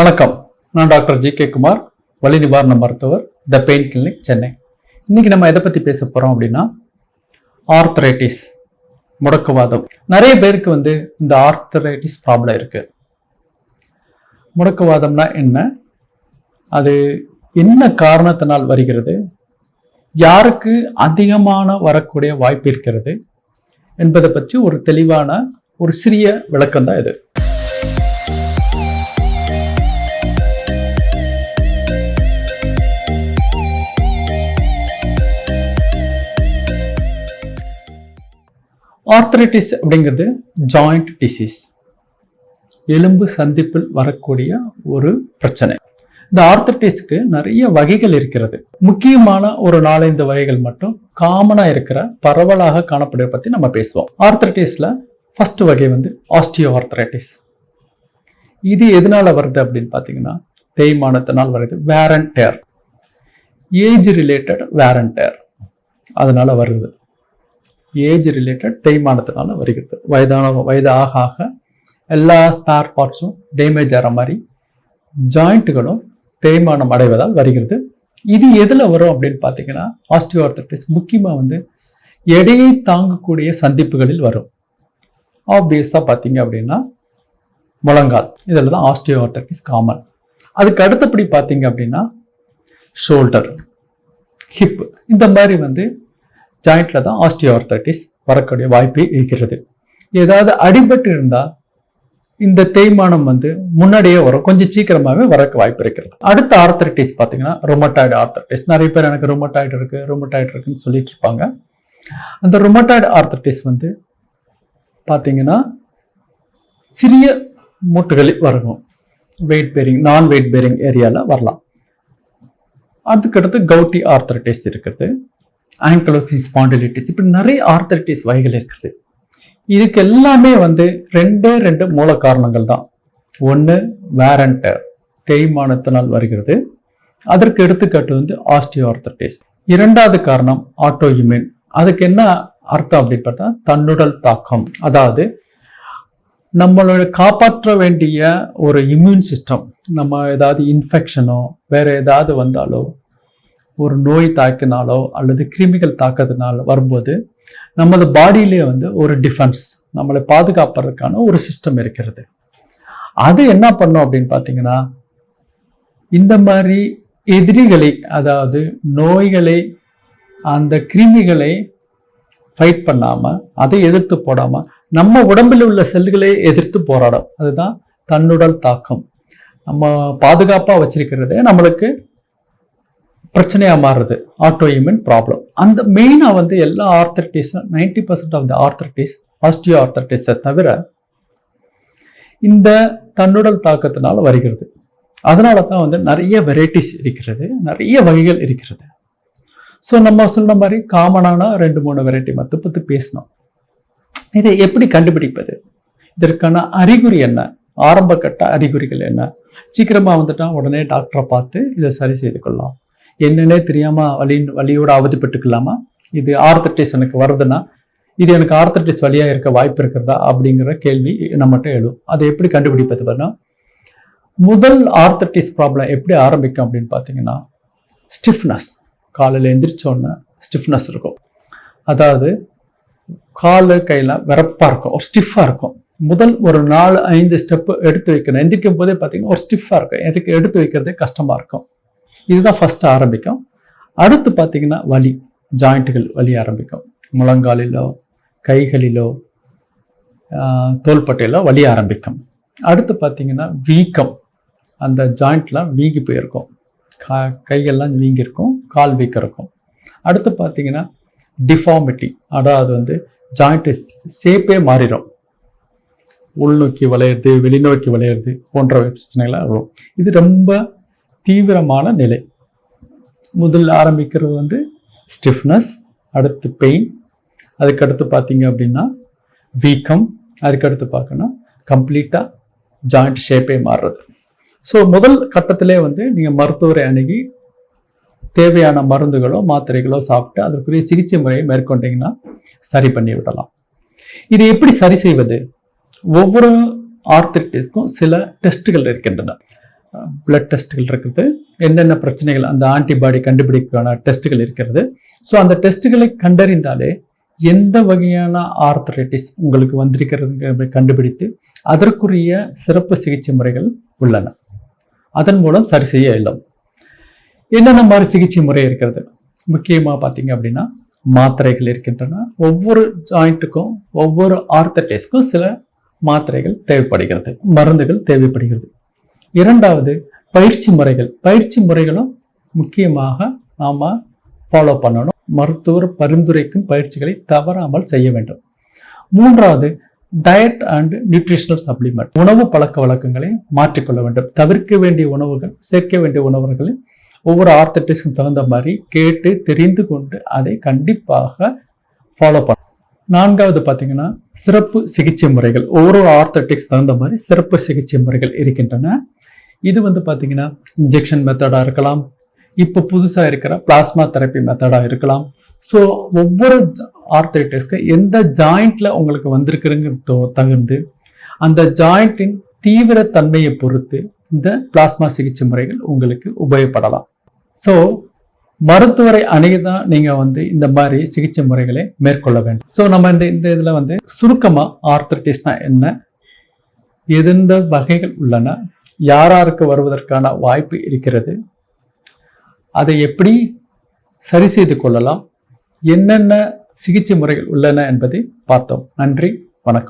வணக்கம். நான் doctor G K Kumar வலி நிவாரண மருத்துவர் த பெயின் கிளினிக் சென்னை. இன்னைக்கு நம்ம எதை பற்றி பேச போகிறோம் அப்படின்னா ஆர்த்தரைட்டிஸ் முடக்குவாதம். நிறைய பேருக்கு வந்து இந்த ஆர்த்தரைட்டிஸ் ப்ராப்ளம் இருக்குது முடக்குவாதம்னா என்ன? அது என்ன காரணத்தினால் வருகிறது? யாருக்கு அதிகமான வரக்கூடிய வாய்ப்பு இருக்கிறது? என்பதை பற்றி ஒரு தெளிவான ஒரு சிறிய விளக்கம் தான் இது. ஆர்த்தரைட்டிஸ் அப்படிங்கிறது ஜாயிண்ட் டிசீஸ் எலும்பு சந்திப்பில் வரக்கூடிய ஒரு பிரச்சனை. இந்த ஆர்த்தரைட்டிஸ்க்கு நிறைய வகைகள் இருக்கிறது. முக்கியமான ஒரு நாலஞ்சு வகைகள் மட்டும் காமனாக இருக்கிற பரவலாக காணப்படுற பற்றி நம்ம பேசுவோம். ஆர்த்தரைட்டிஸ்ல ஃபர்ஸ்ட் வகை வந்து ஆஸ்டியோ ஆர்த்தரைட்டிஸ் இது எதனால் வருது அப்படின்னு பார்த்தீங்கன்னா தேய்மானத்தினால் வருது wear and tear age related wear and tear வருது. ஏஜ் ரிலேட்டட் தேய்மானத்தினால வருகிறது. வயதான வயது ஆக ஆக எல்லா ஸ்பேர் பார்ட்ஸும் டேமேஜ் ஆகிற மாதிரி ஜாயிண்ட்டுகளும் தேய்மானம் அடைவதால் வருகிறது. இது எதில் வரும் அப்படின்னு பார்த்தீங்கன்னா ஆஸ்டியோஆர்த்தட்டிஸ் முக்கியமாக வந்து எடையை தாங்கக்கூடிய சந்திப்புகளில் வரும். ஆப்வியஸாக பார்த்தீங்க அப்படின்னா முழங்கால். இதில் தான் ஆஸ்டியோஆர்த்தட்டிஸ் காமன் அதுக்கு அடுத்தபடி பார்த்தீங்க அப்படின்னா ஷோல்டர் ஹிப் இந்த மாதிரி வந்து ஜாயிண்டில் தான் ஆஸ்டியோஆர்த்தைட்டிஸ் வரக்கூடிய வாய்ப்பு இருக்கிறது. ஏதாவது அடிபட்டு இருந்தால் இந்த தேய்மானம் வந்து முன்னாடியே வரும். கொஞ்சம் சீக்கிரமாகவே வரக்கு வாய்ப்பு இருக்கிறது. அடுத்த ஆர்த்தரைட்டிஸ் பார்த்தீங்கன்னா ரொமட்டாய்டு ஆர்த்தரைட்டிஸ் நிறைய பேர் எனக்கு ரொமட்டாய்டு இருக்கு ரொமட்டாய்டு இருக்குன்னு சொல்லிட்டு இருப்பாங்க. அந்த ரொமட்டாய்டு ஆர்த்தரைட்டிஸ் வந்து பார்த்தீங்கன்னா சிறிய மூட்டுகளில் வரணும். Weight bearing non weight bearing ஏரியாவில் வரலாம். அதுக்கடுத்து கவுட்டி ஆர்த்தரைட்டிஸ் இருக்குது ஆங்கலோசிங் ஸ்பாண்டிலிட்டிஸ் இப்படி நிறைய ஆர்த்தரைட்டிஸ் வகைகள் இருக்குது. இதுக்கு எல்லாமே வந்து ரெண்டே ரெண்டு மூல காரணங்கள் தான். ஒன்று வேரண்டர் தேய்மானத்தினால் வருகிறது. அதற்கு எடுத்துக்காட்டு வந்து ஆஸ்டியோ ஆர்த்தரைட்டிஸ் இரண்டாவது காரணம் ஆட்டோ இம்யூன் அதுக்கு என்ன அர்த்தம் அப்படின்னு பார்த்தா தன்னுடல் தாக்கம். அதாவது நம்மளோட காப்பாற்ற வேண்டிய ஒரு இம்யூன் சிஸ்டம் நம்ம ஏதாவது இன்ஃபெக்ஷனோ வேற ஏதாவது வந்தாலோ ஒரு நோய் தாக்கினாலோ அல்லது கிருமிகள் தாக்கிறதுனால வரும்போது நமது பாடியிலே வந்து ஒரு டிஃபென்ஸ் நம்மளை பாதுகாப்பதற்கான ஒரு சிஸ்டம் இருக்கிறது. அது என்ன பண்ணும் அப்படின்னு பார்த்தீங்கன்னா இந்த மாதிரி எதிரிகளை அதாவது நோய்களை அந்த கிருமிகளை ஃபைட் பண்ணாமல் அதை எதிர்த்து போடாமல் நம்ம உடம்பில் உள்ள செல்களை எதிர்த்து போராடும். அதுதான் தன்னுடல் தாக்கம். நம்ம பாதுகாப்பாக வச்சிருக்கிறதே நம்மளுக்கு பிரச்சனையாக மாறுறது ஆட்டோ இம்யூன் ப்ராப்ளம் அந்த மெயினாக வந்து எல்லா ஆர்த்தரைட்டிஸும் ninety percent of the arthritis osteo ஆர்த்தரைட்டிஸை தவிர இந்த தன்னுடல் தாக்கத்தினால் வருகிறது. அதனால தான் வந்து நிறைய வெரைட்டிஸ் இருக்கிறது நிறைய வகைகள் இருக்கிறது. ஸோ நம்ம சொன்ன மாதிரி காமனான ரெண்டு மூணு வெரைட்டி மற்ற பற்றி பேசணும் இதை எப்படி கண்டுபிடிப்பது? இதற்கான அறிகுறி என்ன? ஆரம்ப கட்ட அறிகுறிகள் என்ன? சீக்கிரமாக வந்துட்டால் உடனே டாக்டரை பார்த்து இதை சரி செய்து கொள்ளலாம். என்னன்னே தெரியாமல் வலி வலியோடு அவதிப்பட்டுக்கலாமா இது ஆர்த்தட்டிஸ் எனக்கு வருதுன்னா இது எனக்கு ஆர்த்தட்டிஸ் வழியாக இருக்க வாய்ப்பு இருக்கிறதா அப்படிங்கிற கேள்வி நம்மகிட்ட எழும். அதை எப்படி கண்டுபிடிப்பது பாருன்னா முதல் ஆர்த்தட்டிஸ் ப்ராப்ளம் எப்படி ஆரம்பிக்கும் அப்படின்னு பார்த்தீங்கன்னா ஸ்டிஃப்னஸ் காலையில் எந்திரிச்சோன்னே ஸ்டிஃப்னஸ் இருக்கும். அதாவது காலு கையில் விறப்பாக இருக்கும் ஒரு ஸ்டிஃபாக இருக்கும். முதல் ஒரு நாலு ஐந்து ஸ்டெப்பு எடுத்து வைக்கணும். எந்திரிக்கும் போதே பார்த்தீங்கன்னா ஒரு ஸ்டிஃபாக இருக்கும். எதுக்கு? எடுத்து வைக்கிறதே கஷ்டமாக இருக்கும். இதுதான் ஃபஸ்ட்டு ஆரம்பிக்கும். அடுத்து பார்த்திங்கன்னா வலி ஜாயிண்ட்டுகள் வலி ஆரம்பிக்கும். முழங்காலிலோ கைகளிலோ ஆஹ், தோள்பட்டையிலோ வலி ஆரம்பிக்கும். அடுத்து பார்த்திங்கன்னா வீக்கம். அந்த ஜாயிண்ட்லாம் வீங்கி போயிருக்கும். கா கைகள்லாம் வீங்கியிருக்கும் கால் வீக்கம் இருக்கும் அடுத்து பார்த்திங்கன்னா டிஃபார்மிட்டி அதாவது வந்து ஜாயிண்ட்டு ஷேப்பே மாறிடும். உள்நோக்கி வளையிறது வெளிநோக்கி வளையிறது போன்ற பிரச்சனைகள்லாம் வரும். இது ரொம்ப தீவிரமான நிலை. முதல் ஆரம்பிக்கிறது வந்து ஸ்டிஃப்னஸ் அடுத்து பெயின் அதுக்கடுத்து பார்த்தீங்க அப்படின்னா வீக்கம் அதுக்கடுத்து பார்க்கணும்னா கம்ப்ளீட்டாக ஜாயிண்ட் ஷேப்பே மாறுறது. ஸோ முதல் கட்டத்திலே வந்து நீங்கள் மருத்துவரை அணுகி தேவையான மருந்துகளோ மாத்திரைகளோ சாப்பிட்டு அதற்குரிய சிகிச்சை முறையை மேற்கொண்டீங்கன்னா சரி பண்ணி விடலாம். இது எப்படி சரி செய்வது? ஒவ்வொரு ஆர்த்திட்டிஸ்க்கும் சில டெஸ்ட்டுகள் இருக்கின்றன. பிளட் டெஸ்ட்டுகள் இருக்குது. என்னென்ன பிரச்சனைகள் அந்த ஆன்டிபாடி கண்டுபிடிக்கான டெஸ்ட்டுகள் இருக்கிறது. ஸோ அந்த டெஸ்ட்டுகளை கண்டறிந்தாலே எந்த வகையான ஆர்த்தரைட்டிஸ் உங்களுக்கு வந்திருக்கிறதுங்கிறதை கண்டுபிடித்து அதற்குரிய சிறப்பு சிகிச்சை முறைகள் உள்ளன. அதன் மூலம் சரி செய்ய இயலும். என்னென்ன மாதிரி சிகிச்சை முறை இருக்கிறது? முக்கியமாக பார்த்தீங்க அப்படின்னா மாத்திரைகள் இருக்கின்றன. ஒவ்வொரு ஜாயிண்ட்டுக்கும் ஒவ்வொரு ஆர்த்தரைட்டிஸ்க்கும் சில மாத்திரைகள் தேவைப்படுகிறது. மருந்துகள் தேவைப்படுகிறது. இரண்டாவது பயிற்சி முறைகள். பயிற்சி முறைகளும் முக்கியமாக நாம் ஃபாலோ பண்ணணும். மருத்துவர் பரிந்துரைக்கும் பயிற்சிகளை தவறாமல் செய்ய வேண்டும். மூன்றாவது டயட் அண்ட் நியூட்ரிஷனல் சப்ளிமெண்ட் உணவு பழக்க வழக்கங்களை மாற்றிக்கொள்ள வேண்டும். தவிர்க்க வேண்டிய உணவுகள் சேர்க்க வேண்டிய உணவுகளை ஒவ்வொரு ஆர்த்தட்டிஸ்க்கும் தகுந்த மாதிரி கேட்டு தெரிந்து கொண்டு அதை கண்டிப்பாக ஃபாலோ பண்ணணும். நான்காவது பார்த்தீங்கன்னா சிறப்பு சிகிச்சை முறைகள். ஒவ்வொரு ஆர்த்தட்டிக்ஸ் தகுந்த மாதிரி சிறப்பு சிகிச்சை முறைகள் இருக்கின்றன. இது வந்து பார்த்தீங்கன்னா இன்ஜெக்ஷன் மெத்தடாக இருக்கலாம். இப்போ புதுசாக இருக்கிற பிளாஸ்மா தெரப்பி மெத்தடாக இருக்கலாம். ஸோ ஒவ்வொரு ஆர்த்தரைட்டிஸ்க்கு எந்த ஜாயிண்டில் உங்களுக்கு வந்திருக்குங்கிறது தகுந்து அந்த ஜாயிண்டின் தீவிர தன்மையை பொறுத்து இந்த பிளாஸ்மா சிகிச்சை முறைகள் உங்களுக்கு உபயோகப்படலாம். ஸோ மருத்துவரை அணுகி தான் நீங்கள் வந்து இந்த மாதிரி சிகிச்சை முறைகளை மேற்கொள்ள வேண்டும். ஸோ நம்ம இந்த இந்த இதில் வந்து சுருக்கமாக ஆர்த்தரைட்டிஸ்னா என்ன? எந்தெந்த வகைகள் உள்ளன? யாராருக்கு வருவதற்கான வாய்ப்பு இருக்கிறது? அதை எப்படி சரி செய்து கொள்ளலாம்? என்னென்ன சிகிச்சை முறைகள் உள்ளன என்பதை பார்த்தோம். நன்றி வணக்கம்.